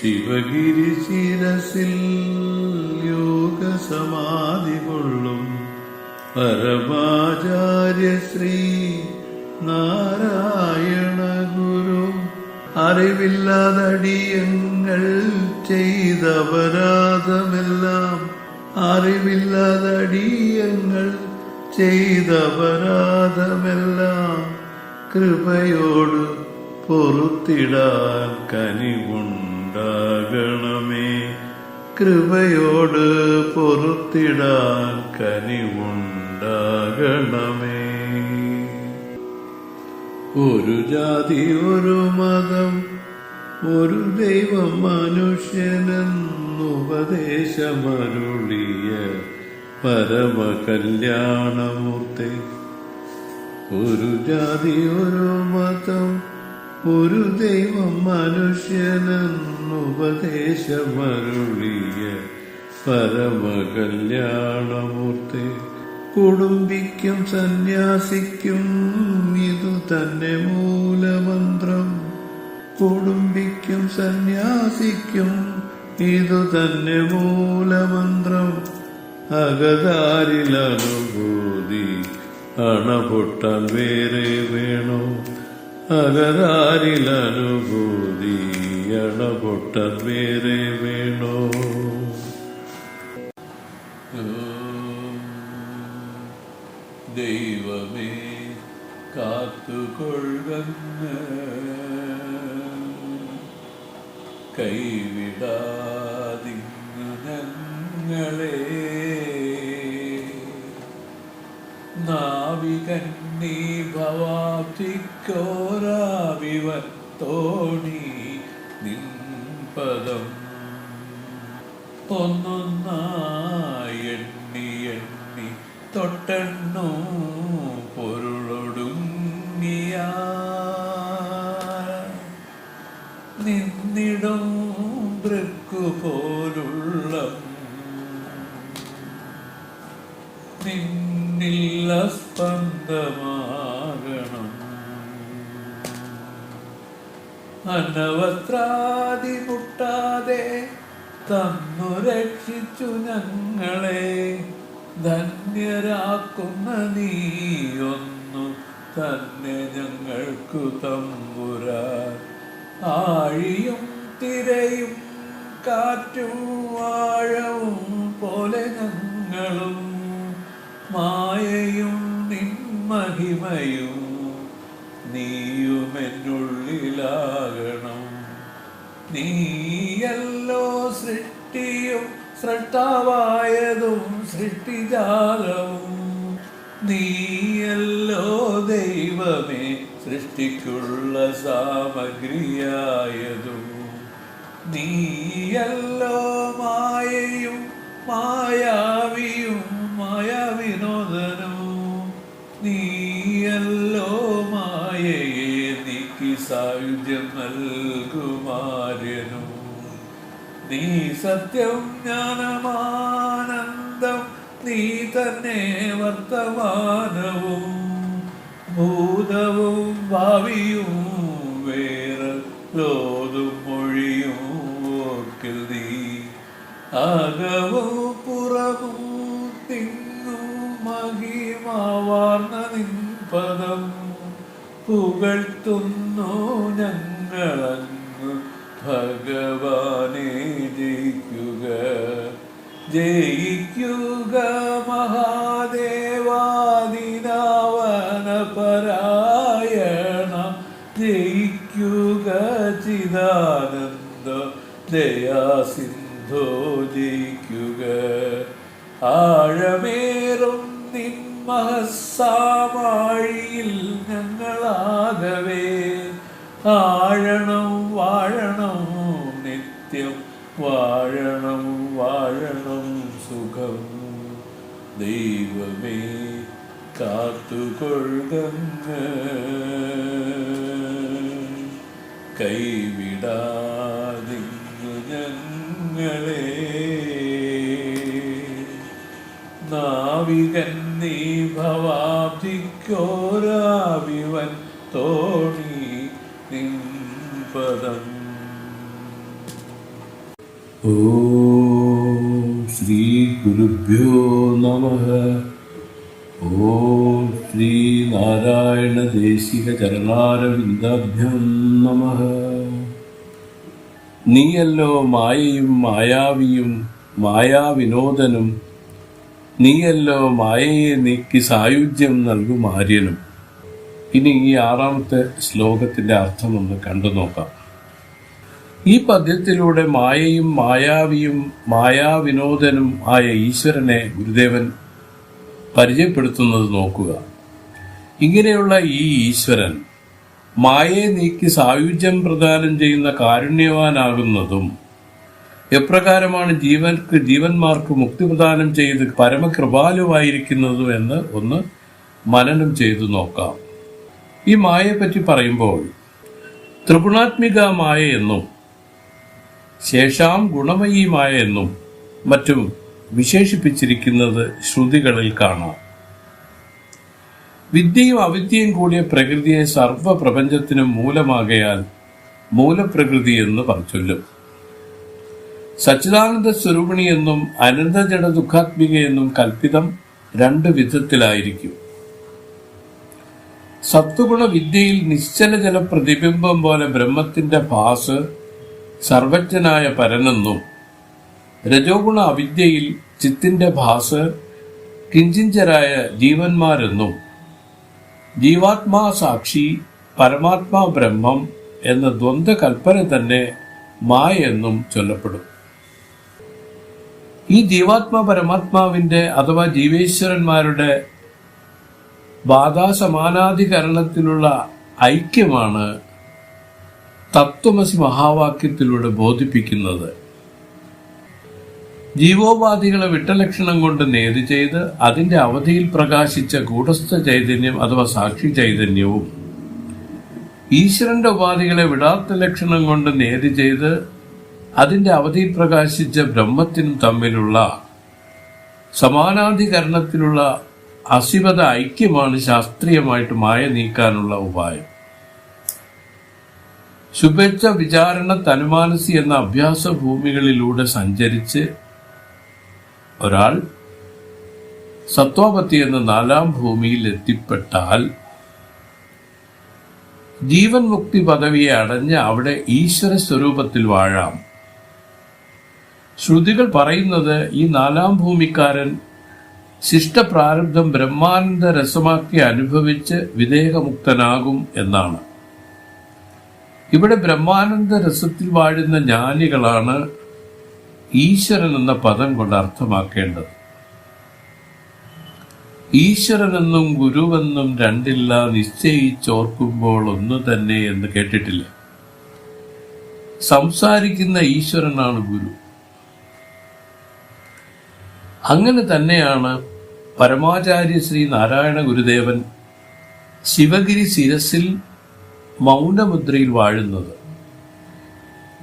ശിവഗിരി ശിരസിൽ യോഗസമാധി കൊള്ളും. പരമാചാര്യ ശ്രീ നാരായണ ഗുരു. അറിവില്ലാതടിയങ്ങൾ ചെയ്തപരാധമെല്ലാം അറിവില്ലാതടിയങ്ങൾ ചെയ്തപരാധമെല്ലാം കൃപയോട് പൊറുത്തിടാൻ കനിവുണ്ടാകണമേ കൃപയോട് പൊറുത്തിടാൻ കനിവുണ്ടാകണമേ. ഒരു ജാതി ഒരു മതം ഒരു ദൈവം മനുഷ്യനെന്നുപദേശമരുളിയ പരമ കല്യാണമൂർത്തി ഒരു ജാതി ഒരു മതം ഒരു ദൈവം മനുഷ്യനെന്നുപദേശമരുളിയ പരമകല്യാണമൂർത്തി. കുടുംബിക്കും സന്യാസിക്കും ഇതു തന്നെ മൂലമന്ത്രം. കുടുംബിക്കും സന്യാസിക്കും ഇതു തന്നെ മൂലമന്ത്രം. അകതാരിലനുഭൂതി അണപൊട്ടാൻ വേറെ വേണോ? അകതാരിലനുഭൂതി അണപൊട്ടാൻ വേറെ വേണോ. ദൈവമേ കാത്തുകൊള്ളുന്ന കൈവിടാതിങ്ങു ഞങ്ങളെ നാവികന്നീ ഭവാബ്ദിക്കോരാവിവൻ തോണി നിൻപദം ഒന്നൊന്നായി എണ്ണി എണ്ണി തൊട്ടെണ്ണു ധന്യരാക്കുന്ന നീയൊന്നു തന്നെ ഞങ്ങൾക്കു തമ്പുര ആഴിയും തിരയും കാറ്റും ആഴവും പോലെ ഞങ്ങളും മായയും നിന്മഹിമയും നീയുമെന്നുള്ളിലാകണം നീയല്ലോ സൃഷ്ടിയും സൃഷ്ടാവായതും സൃഷ്ടിജാലവും നീയല്ലോ ദൈവമേ സൃഷ്ടിക്കുള്ള സാമഗ്രിയായതും. നീയല്ലോ മായയും മായാവിയും മായാവിനോദനും. നീയല്ലോ മായയെ നീക്കി സായുധ്യം നൽകുമാര്യനും നീ സത്യം ജ്ഞാനമാനന്ദം നീ തന്നെ വർത്തമാനവും ഭൂതവും ഭാവിയും വേറെ ലോതും മൊഴിയും നീ. അകവും പുറവും മഹിമാവാർന്ന നിൻപദം പുകഴ്ത്തുന്നു ഞങ്ങളങ്ങ്. ഭഗവാനെ ജയിക്കുക ജയിക്കുക മഹാദേവാദിനാവന പരായണ ജയിക്കുക ചിദാനന്ദ. ദയാസിന്ധോ ജയിക്കുക. ആഴമേറും നിൻ മഹസാമാഴിയിൽ ഞങ്ങളാകവേ. ആഴണം വാഴണം വാഴണം സുഖം. ദൈവമേ കാത്തുകൊഴുകങ്ങ് കൈവിടാതിങ്ങു ഞങ്ങളെ. നാവികൻ നീ ഭവാബ്ദിക്കോരാവിവൻ തോണി നിൻപദം ഓം ശ്രീ ഗുരുഭ്യോ നമ. ഓം ശ്രീ നാരായണ ദേശിക ചരണാരവിന്ദാഭ്യം നമ. നീയല്ലോ മായയും മായാവിയും മായാവിനോദനും. നീയല്ലോ മായയെ നീക്കി സായുജ്യം നൽകും ആര്യനും. ഇനി ഈ ആറാമത്തെ ശ്ലോകത്തിന്റെ അർത്ഥം ഒന്ന് കണ്ടു നോക്കാം ഈ പദ്യത്തിലൂടെ മായയും മായാവിയും മായാവിനോദനും ആയ ഈശ്വരനെ ഗുരുദേവൻ പരിചയപ്പെടുത്തുന്നത് നോക്കുക. ഇങ്ങനെയുള്ള ഈ ഈശ്വരൻ മായയെ നീക്കി സായുജ്യം പ്രദാനം ചെയ്യുന്ന കാരുണ്യവാനാകുന്നതും എപ്രകാരമാണ് ജീവൻക്ക് ജീവന്മാർക്ക് മുക്തി പ്രദാനം ചെയ്ത് പരമകൃപാലുവായിരിക്കുന്നതും എന്ന് ഒന്ന് മനനം ചെയ്തു നോക്കാം. ഈ മായയെപ്പറ്റി പറയുമ്പോൾ ത്രിഗുണാത്മിക മായ എന്നും ശേഷാം ഗുണമയീമായ എന്നും മറ്റും വിശേഷിപ്പിച്ചിരിക്കുന്നത് ശ്രുതികളിൽ കാണാം. വിദ്യയും അവിദ്യയും കൂടിയ പ്രകൃതിയെ സർവ പ്രപഞ്ചത്തിനും മൂലമാകയാൽ മൂലപ്രകൃതി എന്ന് പറച്ചൊല്ലും സച്ചിദാനന്ദ സ്വരൂപിണി എന്നും അനന്തജട ദുഃഖാത്മിക എന്നും കൽപ്പിതം രണ്ട് വിധത്തിലായിരിക്കും. സത്വഗുണ വിദ്യയിൽ നിശ്ചല ജല പ്രതിബിംബം പോലെ ബ്രഹ്മത്തിന്റെ ഭാസ് സർവജ്ഞനായ പരനെന്നും രജോഗുണ അവിദ്യയിൽ ചിത്തിന്റെ ഭാസ് കിഞ്ചിഞ്ചരായ ജീവന്മാരെന്നും ജീവാത്മാ സാക്ഷി പരമാത്മാ ബ്രഹ്മം എന്ന ദ്വന്ദ് കൽപ്പന തന്നെ മായ എന്നും ചൊല്ലപ്പെടും. ഈ ജീവാത്മാ പരമാത്മാവിന്റെ അഥവാ ജീവേശ്വരന്മാരുടെ ബാധാസമാനാധികരണത്തിലുള്ള ഐക്യമാണ് തത്വമസി മഹാവാക്യത്തിലൂടെ ബോധിപ്പിക്കുന്നത് ജീവോപാധികളെ വിട്ടലക്ഷണം കൊണ്ട് നേതി ചെയ്ത് അതിന്റെ അവധിയിൽ പ്രകാശിച്ച കൂടസ്ഥ ചൈതന്യം അഥവാ സാക്ഷി ചൈതന്യവും ഈശ്വരന്റെ ഉപാധികളെ വിടാത്ത ലക്ഷണം കൊണ്ട് നേതി ചെയ്ത് അതിന്റെ അവധിയിൽ പ്രകാശിച്ച ബ്രഹ്മത്തിനും തമ്മിലുള്ള സമാനാധികരണത്തിലുള്ള അസിമത ഐക്യമാണ് ശാസ്ത്രീയമായിട്ട് മായ നീക്കാനുള്ള ഉപായം. ശുഭേച്ഛ വിചാരണ തനുമാനസി എന്ന അഭ്യാസ ഭൂമികളിലൂടെ സഞ്ചരിച്ച് ഒരാൾ സത്വപത്തി എന്ന നാലാം ഭൂമിയിൽ എത്തിപ്പെട്ടാൽ ജീവൻ മുക്തി പദവിയെ അടഞ്ഞ് അവിടെ ഈശ്വര സ്വരൂപത്തിൽ വാഴാം. ശ്രുതികൾ പറയുന്നത് ഈ നാലാം ഭൂമിക്കാരൻ ശിഷ്ടപ്രാരബ്ധം ബ്രഹ്മാനന്ദ രസമാക്കി അനുഭവിച്ച് വിദേഹമുക്തനാകും എന്നാണ്. ഇവിടെ ബ്രഹ്മാനന്ദ രസത്തിൽ വാഴുന്ന ജ്ഞാനികളാണ് ഈശ്വരൻ എന്ന പദം കൊണ്ട് അർത്ഥമാക്കേണ്ടത്. ഈശ്വരനെന്നും ഗുരുവെന്നും രണ്ടില്ല നിശ്ചയിച്ചോർക്കുമ്പോൾ ഒന്ന് തന്നെ എന്ന് കേട്ടിട്ടില്ല. സംസാരിക്കുന്ന ഈശ്വരനാണ് ഗുരു. അങ്ങനെ തന്നെയാണ് പരമാചാര്യ ശ്രീ നാരായണ ഗുരുദേവൻ ശിവഗിരി ശിരസിൽ മൗനമുദ്രയിൽ വാഴുന്നത്.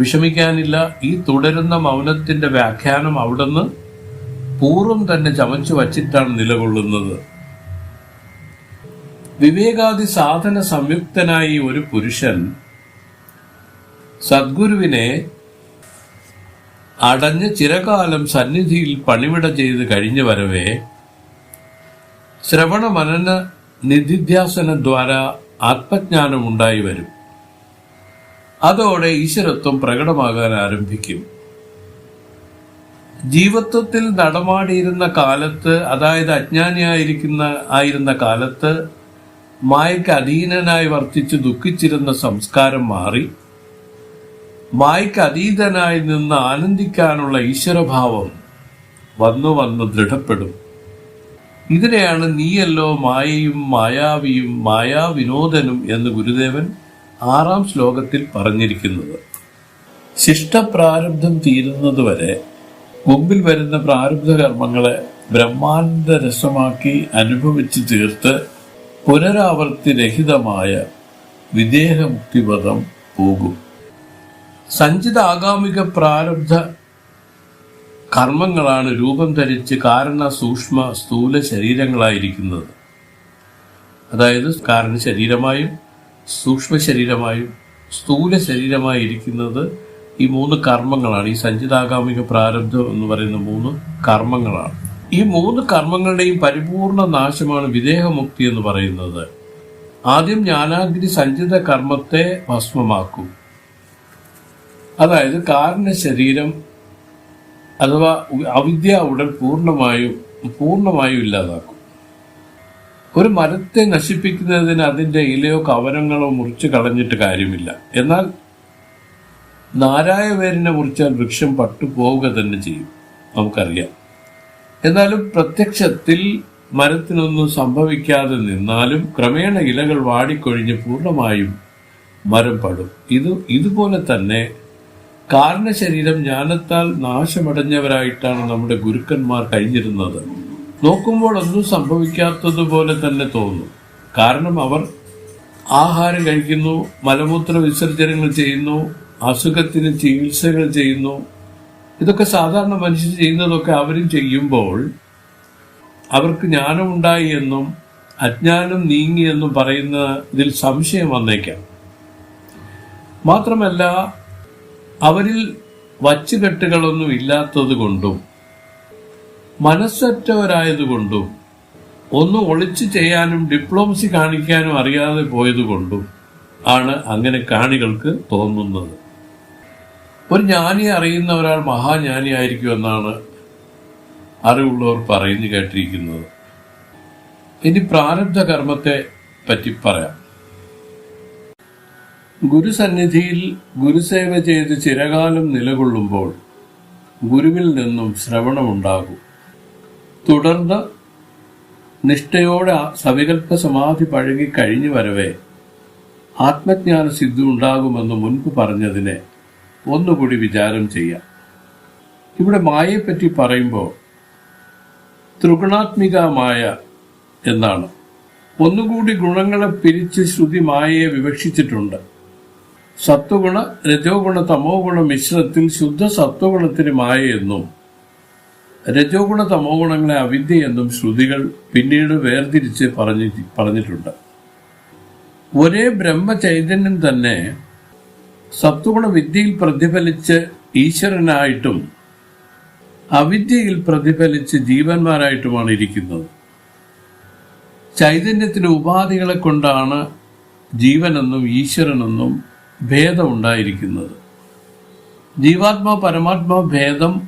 വിഷമിക്കാനില്ല ഈ തുടരുന്ന മൗനത്തിന്റെ വ്യാഖ്യാനം അവിടുന്ന് പൂർവം തന്നെ ചമച്ചു വച്ചിട്ടാണ് നിലകൊള്ളുന്നത്. വിവേകാദി സാധന സംയുക്തനായി ഒരു പുരുഷൻ സദ്ഗുരുവിനെ അടഞ്ഞ് ചിരകാലം സന്നിധിയിൽ പണിവിട ചെയ്ത് കഴിഞ്ഞു വരവേ ശ്രവണ മനന നിധിധ്യാസന ദ്വാര ആത്മജ്ഞാനം ഉണ്ടായി വരും. അതോടെ ഈശ്വരത്വം പ്രകടമാകാൻ ആരംഭിക്കും. ജീവത്വത്തിൽ നടമാടിയിരുന്ന കാലത്ത് അതായത് അജ്ഞാനിയായിരിക്കുന്ന ആയിരുന്ന കാലത്ത് മായയ്ക്ക് അധീനനായി വർത്തിച്ച് ദുഃഖിച്ചിരുന്ന സംസ്കാരം മാറി. മായയ്ക്ക് അതീതനായി നിന്ന് ആനന്ദിക്കാനുള്ള ഈശ്വരഭാവം വന്നു വന്ന് ദൃഢപ്പെടും. ഇതിനെയാണ് നീയല്ലോ മായയും മായാവിയും മായാവിനോദനും എന്ന് ഗുരുദേവൻ ആറാം ശ്ലോകത്തിൽ പറഞ്ഞിരിക്കുന്നത്. ശിഷ്ടപ്രാരബ്ധം തീരുന്നതുവരെ മുമ്പിൽ വരുന്ന പ്രാരബ്ധ കർമ്മങ്ങളെ ബ്രഹ്മാനന്ദ രസമാക്കി അനുഭവിച്ചു തീർത്ത് പുനരാവർത്തി രഹിതമായ വിദേഹമുക്തിപഥം പോകും. സഞ്ചിത ആഗാമിക പ്രാരബ്ധ കർമ്മങ്ങളാണ് രൂപം ധരിച്ച് കാരണ സൂക്ഷ്മ സ്ഥൂല ശരീരങ്ങളായിരിക്കുന്നത്. അതായത് കാരണ ശരീരമായും സൂക്ഷ്മ ശരീരമായും സ്ഥൂല ശരീരമായി ഇരിക്കുന്നത് ഈ മൂന്ന് കർമ്മങ്ങളാണ്. ഈ സഞ്ചിതാകാമിക പ്രാരബ്ധം എന്ന് പറയുന്ന മൂന്ന് കർമ്മങ്ങളാണ്. ഈ മൂന്ന് കർമ്മങ്ങളുടെയും പരിപൂർണ നാശമാണ് വിദേഹമുക്തി എന്ന് പറയുന്നത്. ആദ്യം ജ്ഞാനാഗ്നി സഞ്ചിത കർമ്മത്തെ ഭസ്മമാക്കും. അതായത് കാരണ ശരീരം അഥവാ അവിദ്യ ഉടൻ പൂർണമായും പൂർണമായും ഇല്ലാതാക്കും. ഒരു മരത്തെ നശിപ്പിക്കുന്നതിന് അതിന്റെ ഇലയോ കവനങ്ങളോ മുറിച്ച് കളഞ്ഞിട്ട് കാര്യമില്ല. എന്നാൽ നാരായവേരിനെ മുറിച്ചാൽ വൃക്ഷം പട്ടുപോവുക തന്നെ ചെയ്യും. നമുക്കറിയാം. എന്നാലും പ്രത്യക്ഷത്തിൽ മരത്തിനൊന്നും സംഭവിക്കാതെ നിന്നാലും ക്രമേണ ഇലകൾ വാടിക്കൊഴിഞ്ഞ് പൂർണമായും മരം പടും. ഇത് ഇതുപോലെ തന്നെ കാരണശരീരം ജ്ഞാനത്താൽ നാശമടഞ്ഞവരായിട്ടാണ് നമ്മുടെ ഗുരുക്കന്മാർ കഴിഞ്ഞിരുന്നത്. നോക്കുമ്പോൾ ഒന്നും സംഭവിക്കാത്തതുപോലെ തന്നെ തോന്നും. കാരണം അവർ ആഹാരം കഴിക്കുന്നു മലമൂത്ര വിസർജനങ്ങൾ ചെയ്യുന്നു അസുഖത്തിന് ചികിത്സകൾ ചെയ്യുന്നു. ഇതൊക്കെ സാധാരണ മനുഷ്യർ ചെയ്യുന്നതൊക്കെ അവരും ചെയ്യുമ്പോൾ അവർക്ക് ജ്ഞാനമുണ്ടായി എന്നും അജ്ഞാനം നീങ്ങി എന്നും പറയുന്ന ഇതിൽ സംശയം വന്നേക്കാം. മാത്രമല്ല അവരിൽ വച്ചുകെട്ടുകളൊന്നും ഇല്ലാത്തത് കൊണ്ടും മനസ്സറ്റവരായതുകൊണ്ടും ഒന്നും ഒളിച്ചു ചെയ്യാനും ഡിപ്ലോമസി കാണിക്കാനും അറിയാതെ പോയതുകൊണ്ടും ആണ് അങ്ങനെ കാണികൾക്ക് തോന്നുന്നത്. ഒരു ജ്ഞാനിയെ അറിയുന്ന ഒരാൾ മഹാജ്ഞാനിയായിരിക്കും എന്നാണ് അറിവുള്ളവർ പറയുന്നു കേട്ടിരിക്കുന്നത്. ഇനി പ്രാരബ്ധ കർമ്മത്തെ പറ്റി പറയാം. ഗുരുസന്നിധിയിൽ ഗുരുസേവ ചെയ്ത് ചിരകാലം നിലകൊള്ളുമ്പോൾ ഗുരുവിൽ നിന്നും ശ്രവണമുണ്ടാകും. തുടർന്ന് നിഷ്ഠയോടെ സവികൽപ്പ സമാധി പഴകി കഴിഞ്ഞു വരവേ ആത്മജ്ഞാന സിദ്ധി ഉണ്ടാകുമെന്ന് മുൻപ് പറഞ്ഞതിനെ ഒന്നുകൂടി വിചാരം ചെയ്യാം. ഇവിടെ മായയെപ്പറ്റി പറയുമ്പോൾ ത്രിഗുണാത്മികമായ എന്നാണ്. ഒന്നുകൂടി ഗുണങ്ങളെ പിരിച്ച് ശ്രുതി മായയെ വിവക്ഷിച്ചിട്ടുണ്ട്. സത്വഗുണ രജോഗുണ തമോ ഗുണ മിശ്രത്തിൽ ശുദ്ധ സത്വഗുണത്തിന് മായ എന്നും രജോഗുണ തമോ ഗുണങ്ങളെ അവിദ്യ എന്നും ശ്രുതികൾ പിന്നീട് വേർതിരിച്ച് പറഞ്ഞു പറഞ്ഞിട്ടുണ്ട്. ഒരേ ബ്രഹ്മചൈതന്യം തന്നെ സത്വഗുണ വിദ്യയിൽ പ്രതിഫലിച്ച് ഈശ്വരനായിട്ടും അവിദ്യയിൽ പ്രതിഫലിച്ച് ജീവന്മാരായിട്ടുമാണ് ഇരിക്കുന്നത്. ചൈതന്യത്തിന് ഉപാധികളെ കൊണ്ടാണ് ജീവനെന്നും ഈശ്വരനെന്നും ഭേദമുണ്ടായിരിക്കുന്നത് ജീവാത്മാ പരമാത്മാ ഭേദം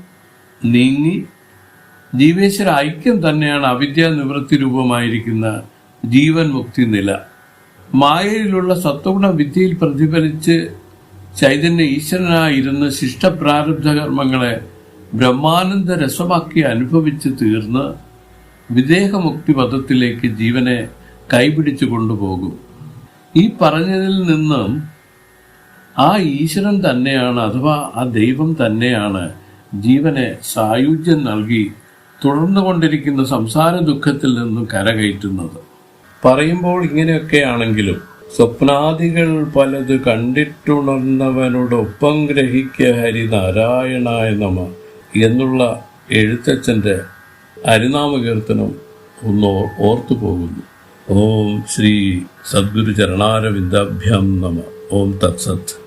നീങ്ങി ജീവേശ്വര ഐക്യം തന്നെയാണ് അവിദ്യാനിവൃത്തി രൂപമായിരിക്കുന്ന ജീവൻ മുക്തി നില. മായയിലുള്ള സത്വഗുണ വിദ്യയിൽ പ്രതിഫലിച്ച് ചൈതന്യ ഈശ്വരനായിരുന്ന ശിഷ്ടപ്രാരബ്ധ കർമ്മങ്ങളെ ബ്രഹ്മാനന്ദ രസമാക്കി അനുഭവിച്ച് തീർന്ന് വിദേഹമുക്തി പദത്തിലേക്ക് ജീവനെ കൈപിടിച്ചു കൊണ്ടുപോകും. ഈ പറഞ്ഞതിൽ നിന്നും ആ ഈശ്വരൻ തന്നെയാണ് അഥവാ ആ ദൈവം തന്നെയാണ് ജീവനെ സായുജ്യം നൽകി തുടർന്നു കൊണ്ടിരിക്കുന്ന സംസാര ദുഃഖത്തിൽ നിന്നും കരകയറ്റുന്നത്. പറയുമ്പോൾ ഇങ്ങനെയൊക്കെയാണെങ്കിലും സ്വപ്നാദികൾ പലത് കണ്ടിട്ടുണർന്നവനോടൊപ്പം ഗ്രഹിക്ക ഹരിനാരായണായ നമ എന്നുള്ള എഴുത്തച്ഛന്റെ ഹരിനാമകീർത്തനം ഒന്ന് ഓർത്തു പോകുന്നു. ഓം ശ്രീ സദ്ഗുരു ചരണാരവിന്ദാഭ്യം നമ. ഓം തത്സത്ത്